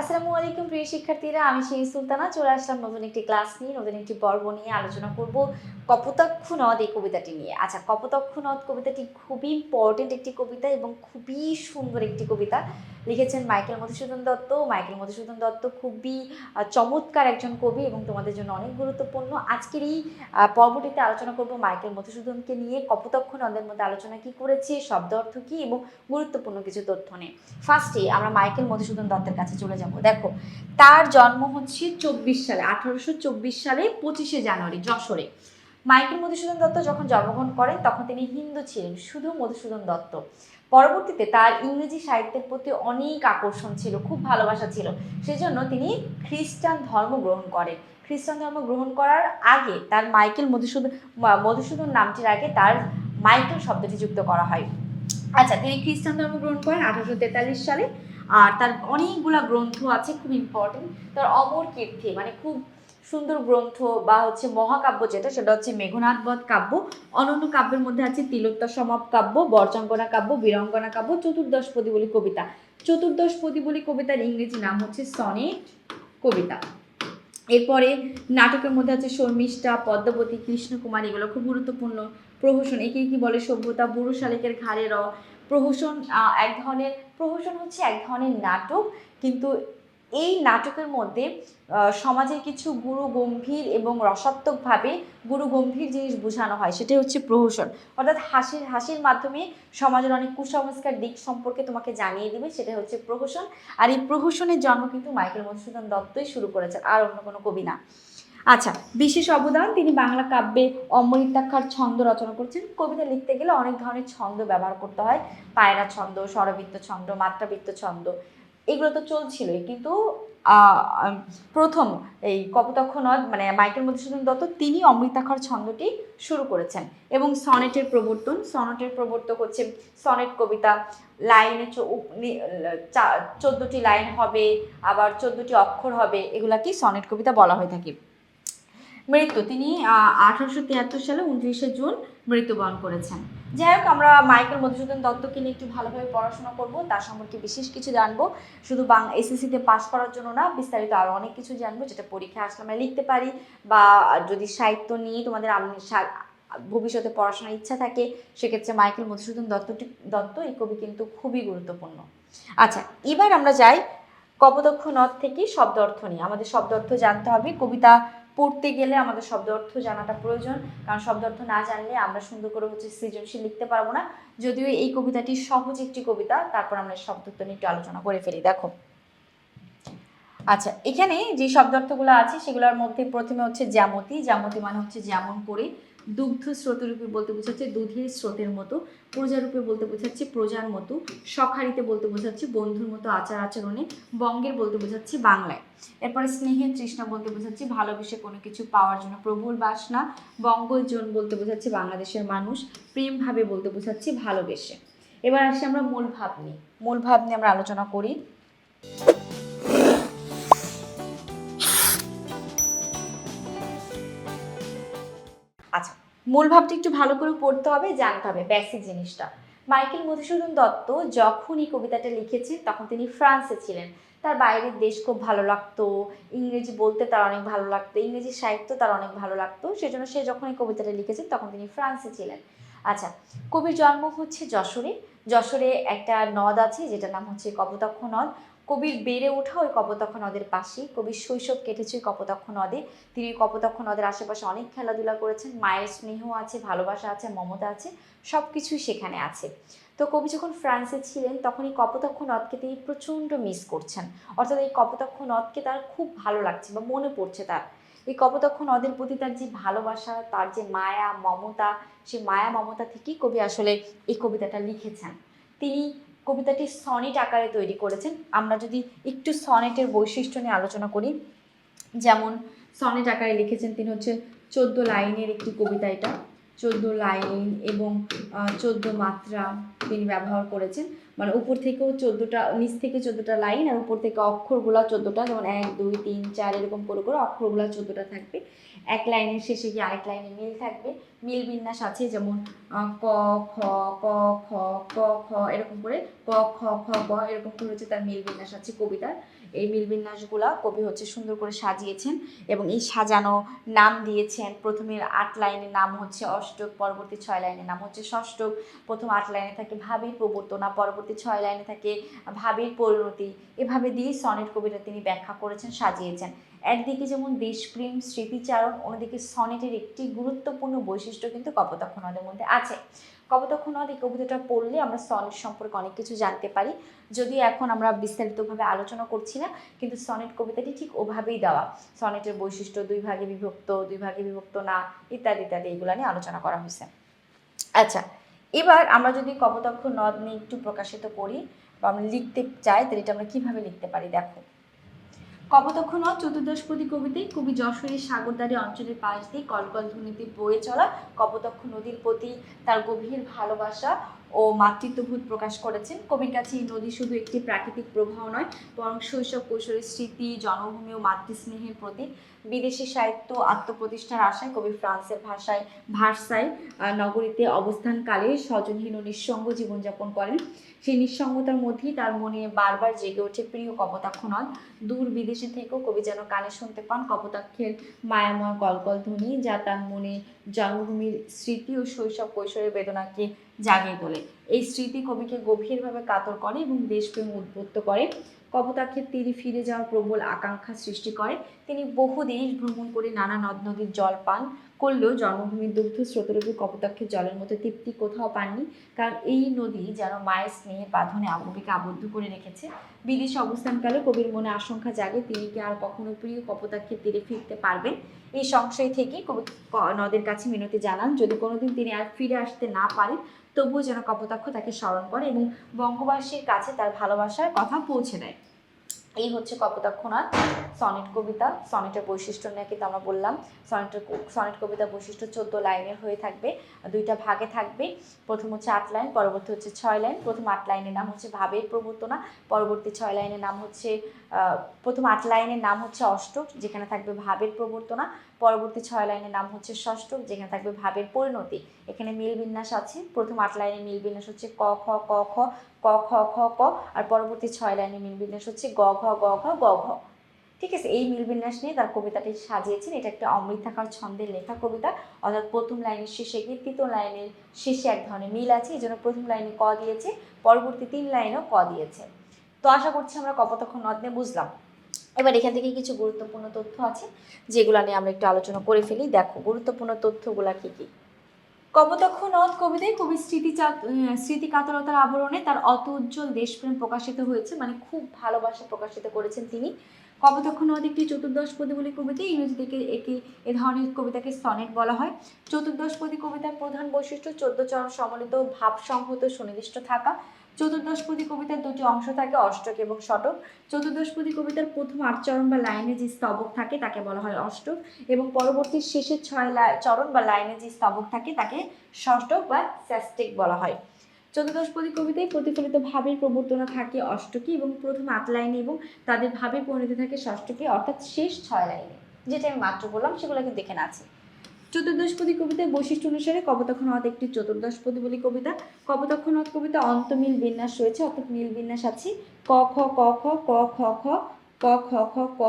আসসালামু আলাইকুম, প্রিয় শিক্ষার্থীরা। আমি সেই সুলতানা, চলে আসলাম নতুন একটি ক্লাস নিয়ে, নতুন একটি পর্ব নিয়ে আলোচনা করব কপোতাক্ষ নদ এই কবিতাটি নিয়ে। আচ্ছা কপোতাক্ষ নদ কবিতাটি খুবই ইম্পর্টেন্ট একটি কবিতা এবং খুবই সুন্দর একটি কবিতা। লিখেছেন মাইকেল মধুসূদন দত্ত। মাইকেল মধুসূদন দত্ত খুবই চমৎকার একজন কবি এবং তোমাদের জন্য অনেক গুরুত্বপূর্ণ। আজকের এই পর্বটিতে আলোচনা করব মাইকেল মধুসূদনকে নিয়ে। কপোতাক্ষ নদের মধ্যে আলোচনা কি করেছে, শব্দ অর্থ কী এবং গুরুত্বপূর্ণ কিছু তথ্য নিয়ে। ফার্স্টে আমরা মাইকেল মধুসূদন দত্তের কাছে চলে যাব। দেখো, তার জন্ম হচ্ছে চব্বিশ সালে, আঠারোশো চব্বিশ সালে পঁচিশে জানুয়ারি, যশোরে। মাইকেল মধুসূদন দত্ত যখন জন্মগ্রহণ করেন, তখন তিনি হিন্দু ছিলেন, শুধু মধুসূদন দত্ত। পরবর্তীতে তার ইংরেজি সাহিত্যের প্রতি অনেক আকর্ষণ ছিল, খুব ভালোবাসা ছিল। সেজন্য তিনি খ্রিস্টান ধর্ম গ্রহণ করেন। খ্রিস্টান ধর্ম গ্রহণ করার আগে তার মাইকেল মধুসূদন মধুসূদন নামটির আগে তার মাইকেল শব্দটি যুক্ত করা হয়। আচ্ছা তিনি খ্রিস্টান ধর্ম গ্রহণ করেন আঠারোশো তেতাল্লিশ সালে। আর তার অনেকগুলা গ্রন্থ আছে, খুব ইম্পর্টেন্ট তার অমর কীর্তি মানে খুব সুন্দর গ্রন্থ বা হচ্ছে মহাকাব্য যেটা, সেটা হচ্ছে মেঘনাথ বধ কাব্য, অনন্য কাব্যের মধ্যে আছে তিলোত্তর সমাপ কাব্য, বরচাঙ্গনা কাব্য, বীরঙ্গনা কাব্য, চতুর্দশ পদী বলি কবিতা। চতুর্দশ পদী বলি কবিতার ইংরেজি নাম হচ্ছে সনেট কবিতা। এরপরে নাটকের মধ্যে আছে শর্মিষ্ঠা, পদ্মবতী, কৃষ্ণকুমার, এগুলো খুব গুরুত্বপূর্ণ প্রহসন। একে কি বলে সভ্যতা? বুড়ো শালিকের ঘাড়ে র। প্রহসন এক ধরনের, প্রহসন হচ্ছে এক ধরনের নাটক, কিন্তু এই নাটকের মধ্যে সমাজের কিছু গুরু গম্ভীর এবং রসাত্মকভাবে গুরু গম্ভীর জিনিস বোঝানো হয়, সেটাই হচ্ছে প্রহসন। অর্থাৎ হাসির হাসির মাধ্যমে সমাজের অনেক কুসংস্কার দিক সম্পর্কে তোমাকে জানিয়ে দিবে সেটা হচ্ছে প্রহসন। আর এই প্রহসনের জন্ম কিন্তু মাইকেল মধুসূদন দত্তই শুরু করেছেন, আর অন্য কোনো কবি না। আচ্ছা বিশেষ অবদান, তিনি বাংলা কাব্যে অমৃতাক্ষার ছন্দ রচনা করেছেন। কবিতা লিখতে গেলে অনেক ধরনের ছন্দ ব্যবহার করতে হয়। পায়রা ছন্দ, স্বরবৃত্ত ছন্দ, মাত্রাবৃত্ত ছন্দ। এগুলো তো চলছিলই, কিন্তু প্রথম এই কপোতক্ষ নদ মানে মাইকেল মধুসূদন দত্ত, তিনি অমৃতাক্ষর ছন্দটি শুরু করেছেন। এবং সনেটের প্রবর্তন, সনেটের প্রবর্তক হচ্ছে সনেট কবিতা, লাইনে চোদ্দোটি লাইন হবে, আবার চোদ্দোটি অক্ষর হবে এগুলাকে সনেট কবিতা বলা হয়ে থাকে। মৃত্যু। তিনি আঠারোশো তিয়াত্তর সালে উনত্রিশে জুন মৃত্যুবরণ করেছেন। যাই হোক, আমরা মাইকেল মধুসূদন দত্তকে নিয়ে একটু ভালোভাবে পড়াশোনা করব। তার সম্পর্কে বিশেষ কিছু জানব। শুধু বাং এসএসসিতে পাস করার জন্য না, বিস্তারিত আরও অনেক কিছু জানব, যেটা পরীক্ষা আসলে আমরা লিখতে পারি। বা যদি সাহিত্য নিয়ে তোমাদের ভবিষ্যতে পড়াশোনার ইচ্ছা থাকে, সেক্ষেত্রে মাইকেল মধুসূদন দত্তটি দত্ত এই কবি কিন্তু খুবই গুরুত্বপূর্ণ। আচ্ছা এবার আমরা যাই কপদক্ষ নদ থেকে শব্দ অর্থ নিয়ে। আমাদের শব্দ অর্থ জানতে হবে। কবিতা পড়তে গেলে আমাদের শব্দ অর্থ জানাটা প্রয়োজন। কারণ শব্দ অর্থ না জানলে আমরা সুন্দর করে হচ্ছে সৃজনশীল লিখতে পারব না। যদিও এই কবিতাটি সহজ একটি কবিতা, তারপর আমরা শব্দ নিয়ে একটু আলোচনা করে ফেলি, দেখো। আচ্ছা এখানে যে শব্দার্থগুলো আছে, সেগুলোর মধ্যে প্রথমে হচ্ছে জ্যামতি। জ্যামতি মানে হচ্ছে যেমন করে দুগ্ধ স্রোতরূপে বলতে বোঝাচ্ছে দুধের স্রোতের মতো, প্রজারূপে বলতে বোঝাচ্ছে প্রজার মতো, সখারিতে বলতে বোঝাচ্ছে বন্ধুর মতো আচার আচরণে, বঙ্গের বলতে বোঝাচ্ছে বাংলায়। এরপরে স্নেহের তৃষ্ণা বলতে বোঝাচ্ছে ভালোবেসে কোনো কিছু পাওয়ার জন্য প্রবল বাসনা বঙ্গজন বলতে বোঝাচ্ছে বাংলাদেশের মানুষ প্রেমভাবে বলতে বোঝাচ্ছে ভালোবেসে। এবার আসি আমরা মূল ভাব নিয়ে। মূল ভাব নিয়ে আমরা আলোচনা করি। মূল ভাবটা একটু ভালো করে পড়তে হবে, জানতে হবে বেসিক জিনিসটা। মাইকেল মধুসূদন দত্ত যখন এই কবিতাটা লিখেছেন তখন তিনি ফ্রান্সে ছিলেন। তার বাইরের দেশ খুব ভালো লাগতো, ইংরেজি বলতে তার অনেক ভালো লাগতো, ইংরেজি সাহিত্য তার অনেক ভালো লাগতো, সেজন্য সে যখন এই কবিতাটা লিখেছেন তখন তিনি ফ্রান্সে ছিলেন। আচ্ছা কবির জন্ম হচ্ছে যশোরে। যশোরে একটা নদ আছে, যেটার নাম হচ্ছে কপোতাক্ষ নদ। কবির বেড়ে ওঠা ওই কপোতাক্ষ নদের পাশেই। কবির শৈশব কেটেছে ওই কপোতাক্ষ নদে। তিনি কপোতাক্ষ নদের আশেপাশে অনেক খেলাধুলা করেছেন। মায়ের স্নেহ আছে, ভালোবাসা আছে, মমতা আছে সব কিছুই সেখানে আছে। তো কবি যখন ফ্রান্সে ছিলেন, তখন এই কপোতাক্ষ নদকে তিনি প্রচণ্ড মিস করছেন। অর্থাৎ এই কপোতাক্ষ নদকে তার খুব ভালো লাগছে বা মনে পড়ছে তার। এই কপোতাক্ষ নদের প্রতি তার যে ভালোবাসা, তার যে মায়া, মমতা সেই মায়া, মমতা থেকেই কবি আসলে এই কবিতাটা লিখেছেন। তিনি কবিতাটি সনেট আকারে তৈরি করেছেন। আমরা যদি একটু সনেটের বৈশিষ্ট্য নিয়ে আলোচনা করি, যেমন সনেট আকারে লিখেছেন তিনি হচ্ছে চোদ্দ লাইনের একটি কবিতা এটা। চোদ্দ লাইন এবং চোদ্দ মাত্রা তিনি ব্যবহার করেছেন। মানে উপর থেকেও চোদ্দোটা, নিচ থেকে চোদ্দোটা লাইন আর উপর থেকে অক্ষরগুলো চোদ্দোটা, যেমন এক, দুই, তিন, চার এরকম করে করে অক্ষরগুলো চোদ্দোটা থাকবে। এক লাইনের শেষে গিয়ে আরেক লাইনে মিল থাকবে। মিল বিন্যাস আছে যেমন ক, খ ক খ ক, খ এরকম করে, ক, খ খ গ এরকম করে হচ্ছে তার মিল বিন্যাস আছে কবিতার। এই মিলবিন্যাসগুলা কবি হচ্ছে সুন্দর করে সাজিয়েছেন এবং এই সাজানো নাম দিয়েছেন। প্রথমের আট লাইনের নাম হচ্ছে অষ্টক, পরবর্তী ছয় লাইনের নাম হচ্ছে ষষ্ঠক। প্রথম আট লাইনে থাকে ভাবির প্রবর্তনা, পরবর্তী ছয় লাইনে থাকে ভাবির পরিণতি। এভাবে দিয়ে সনেট কবিতা তিনি ব্যাখ্যা করেছেন, সাজিয়েছেন। একদিকে যেমন দেশপ্রেম, স্মৃতিচারণ, অন্যদিকে সনেটের একটি গুরুত্বপূর্ণ বৈশিষ্ট্য কিন্তু কপোতাক্ষ নদের মধ্যে আছে। কপোতাক্ষ নদ এই কবিতাটা পড়লে আমরা সনেট সম্পর্কে অনেক কিছু জানতে পারি। যদিও এখন আমরা বিস্তারিতভাবে আলোচনা করছি না, কিন্তু সনেট কবিতাটি ঠিক ওভাবেই দেওয়া। সনেটের বৈশিষ্ট্য, দুই ভাগে বিভক্ত, দুই ভাগে বিভক্ত না, ইত্যাদি ইত্যাদি, এগুলো নিয়ে আলোচনা করা হয়েছে। আচ্ছা এবার আমরা যদি কপোতাক্ষ নদ নিয়ে একটু প্রকাশিত করি বা আমরা লিখতে চাই, তাহলে এটা আমরা কীভাবে লিখতে পারি? দেখো। কপোতাক্ষ নদ চতুর্দশপদী কবিতে কবি যশোরের সাগরদারি অঞ্চলের পাশ দিয়ে কলকল ধ্বনিতে বয়ে চলা কপোতক্ষ নদীর প্রতি তার গভীর ভালোবাসা ও মাতৃত্ববোধ প্রকাশ করেছেন। কবির কাছে এই নদী শুধু একটি প্রাকৃতিক প্রবাহ নয় বরং শৈশব কৈশোরের স্মৃতি জন্মভূমি ও মাতৃস্নেহের প্রতীক। বিদেশি সাহিত্য আত্মপ্রতিষ্ঠার আশায় কবি ফ্রান্সের ভাষায় আহ, নগরীতে অবস্থানকালে স্বজনহীন ও নিঃসঙ্গ জীবনযাপন করেন। সেই নিঃসঙ্গতার মধ্যেই তার মনে বারবার জেগে ওঠে প্রিয় কপোতাক্ষ নদ। দূর বিদেশে থেকেও কবি যেন কানে শুনতে পান কপোতাক্ষের মায়াময় কলকল ধ্বনি যা তার মনে জন্মভূমির স্মৃতি ও শৈশব কৈশোরের বেদনাকে জাগিয়ে তোলে। এই স্মৃতি কবিকে গভীরভাবে কাতর করে এবং দেশপ্রেম উদ্বুদ্ধ করে। কপোতাক্ষের তীরে ফিরে যাওয়ার প্রবল আকাঙ্ক্ষা সৃষ্টি করে। তিনি বহু দেশ ভ্রমণ করে নানা নদ নদীর জল পান, করলেও জন্মভূমির দুগ্ধ স্রোতরূপী কপোতাক্ষের জলের মতো তৃপ্তি কোথাও পাননি। কারণ এই নদী যেন মায়ের স্নেহের বাঁধনে কবিকে আবদ্ধ করে রেখেছে। বিদেশে অবস্থানকালে কবির মনে আশঙ্কা জাগে, তিনি কি আর কখনো প্রিয় কপোতাক্ষের তীরে ফিরতে পারবেন? এই সংশয় থেকে কবি নদের কাছে মিনতি জানান, যদি কোনোদিন তিনি আর ফিরে আসতে না পারেন, তবুও যেন কপোতাক্ষ তাকে স্মরণ করে এবং বঙ্গবাসীর কাছে তার ভালোবাসার কথা পৌঁছে দেয়। এই হচ্ছে কপোতাক্ষ নদ সনেট কবিতা। সনেটের বৈশিষ্ট্য নিয়ে কিন্তু আমরা বললাম। সনেটের সনেট কবিতা বৈশিষ্ট্য চোদ্দ লাইনের হয়ে থাকবে, দুইটা ভাগে থাকবে। প্রথম হচ্ছে আট লাইন, পরবর্তী হচ্ছে ছয় লাইন। প্রথম আট লাইনের নাম হচ্ছে ভাবের প্রবর্তনা, পরবর্তী ছয় লাইনের নাম হচ্ছে প্রথম আট লাইনের নাম হচ্ছে অষ্ট যেখানে থাকবে ভাবের প্রবর্তনা। পরবর্তী ছয় লাইনের নাম হচ্ছে ষষ্ঠক যেখানে থাকবে ভাবের পরিণতি। এখানে মিল বিন্যাস আছে। প্রথম আট লাইনের মিল বিন্যাস হচ্ছে ক, খ ক খ ক, খ খ, ক, আর পরবর্তী ছয় লাইনের মিল বিন্যাস হচ্ছে গ, ঘ গ ঘ গ, ঘ। ঠিক আছে, এই মিল বিন্যাস নিয়ে তার কবিতাটি সাজিয়েছেন। এটা একটা অমৃতাকার ছন্দের লেখা কবিতা। অর্থাৎ প্রথম লাইনের শেষে গিয়ে তৃতীয় লাইনের শেষে এক ধরনের মিল আছে। এই জন্য প্রথম লাইনে ক দিয়েছে, পরবর্তী তিন লাইনেও ক দিয়েছে। তো আশা করছি আমরা কপোতাক্ষ নদ নিয়ে বুঝলাম। এবার এখান থেকে কিছু গুরুত্বপূর্ণ তথ্য আছে, যেগুলো নিয়ে আমরা একটু আলোচনা করে ফেলি। দেখো, গুরুত্বপূর্ণ তথ্যগুলো কি কি? কপোতাক্ষ নদ কবিতায় কবি স্মৃতি স্মৃতি কাতরতার আবরণে তার অত উজ্জ্বল দেশপ্রেম প্রকাশিত হয়েছে মানে খুব ভালোবাসা প্রকাশিত করেছেন তিনি। কপোতাক্ষ নদ একটি চতুর্দশপদী বলে কবিতা ইংরেজি থেকে একে, এ ধরনের কবিতাকে সনেট বলা হয়। চতুর্দশ চতুর্দশপদী কবিতার প্রধান বৈশিষ্ট্য, চোদ্দ চরণ সম্মিলিত ভাব সংহত সুনির্দিষ্ট থাকা। চতুর্দশপদী কবিতার দুটি অংশ থাকে, অষ্টক এবং শতক চতুর্দশপদী কবিতার প্রথম আট চরণ বা লাইনে যে স্তবক থাকে, তাকে বলা হয় অষ্টক। এবং পরবর্তী শেষের ছয় চরণ বা লাইনে যে স্তবক থাকে, তাকে ষষ্ঠক বা স্যাস্টিক বলা হয়। চতুর্দশপদী কবিতায় প্রতিফলিত ভাবের প্রবর্তনা থাকে অষ্টকী এবং প্রথম আট লাইনে এবং তাদের ভাবে পরিণতি থাকে ষষ্ঠকী অর্থাৎ শেষ ছয় লাইনে। যেটা আমি মাত্র বললাম, সেগুলো কিন্তু দেখে আছে। চতুর্দশপদী কবিতার বৈশিষ্ট্য অনুসারে কপোতাক্ষ নদ একটি চতুর্দশপদী বলি কবিতা। কপোতাক্ষ নদ কবিতা অন্তমিল বিন্যাস রয়েছে, অর্থাৎ মিল বিন্যাস আছে। ক, খ ক খ ক, খ খ, ক, খ খ, ক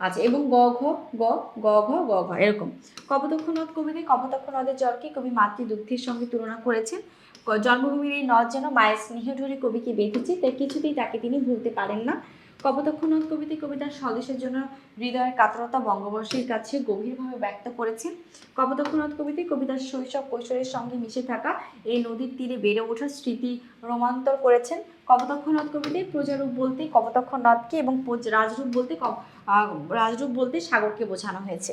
আচ্ছা এবং গ, ঘ, গ গ, ঘ গ, ঘ, এরকম। কপোতাক্ষ নদ কবিতায় কপোতাক্ষ নদের জলকে কবি মাতৃদুগ্ধের সঙ্গে তুলনা করেছেন। জন্মভূমির এই নদ যেন মায়ের স্নেহ ধরে কবিকে বেঁধেছে, তাই কিছুতেই তাকে তিনি ভুলতে পারেন না। কপোতাক্ষ নদ কবিতায় কবিতার স্বদেশের জন্য হৃদয়ের কাতরতা বঙ্গবর্ষীর কাছে গভীরভাবে ব্যক্ত করেছেন কপোতাক্ষ নদ কবিতায় কবিতার শৈশব কৈশোরের সঙ্গে মিশে থাকা এই নদীর তীরে বেড়ে ওঠার স্মৃতি রোমান্তর করেছেন। কপোতাক্ষ নদ কবিতায় প্রজারূপ বলতে কপোতাক্ষ নদকে এবং রাজরূপ বলতে রাজরূপ বলতে সাগরকে বোঝানো হয়েছে।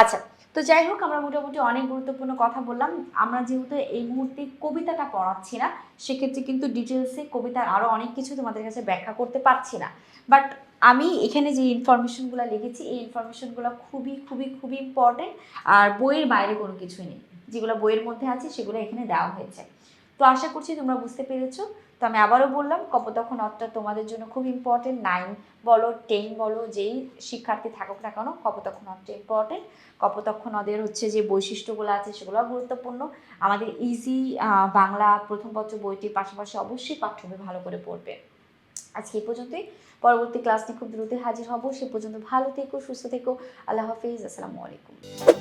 আচ্ছা তো যাই হোক, আমরা মোটামুটি অনেক গুরুত্বপূর্ণ কথা বললাম। আমরা যেহেতু এই মুহূর্তে কবিতাটা পড়াচ্ছি না, সেক্ষেত্রে কিন্তু ডিটেলসে কবিতার আরও অনেক কিছু তোমাদের কাছে ব্যাখ্যা করতে পারছি না। বাট আমি এখানে যে ইনফরমেশনগুলো লিখেছি, এই ইনফরমেশনগুলো খুবই খুবই খুবই ইম্পর্টেন্ট আর বইয়ের বাইরে কোনো কিছুই নেই। যেগুলো বইয়ের মধ্যে আছে, সেগুলো এখানে দেওয়া হয়েছে। তো আশা করছি তোমরা বুঝতে পেরেছ। তো আমি আবারও বললাম কপোতাক্ষ নদটা তোমাদের জন্য খুব ইম্পর্টেন্ট নাইন বলো টেন বলো, যেই শিক্ষার্থী থাকুক না কেন কপোতাক্ষ নদটা ইম্পর্টেন্ট কপোতাক্ষ নদের হচ্ছে যে বৈশিষ্ট্যগুলো আছে সেগুলো গুরুত্বপূর্ণ। আমাদের ইজি বাংলা প্রথম পত্র বইটির পাশাপাশি অবশ্যই পাঠ্য বই ভালো করে পড়বে। আজকে এই পর্যন্তই। পরবর্তী ক্লাস নিয়ে খুব দ্রুত হাজির হব। সে পর্যন্ত ভালো থেকো, সুস্থ থেকো। আল্লাহ হাফিজ। আসসালামু আলাইকুম।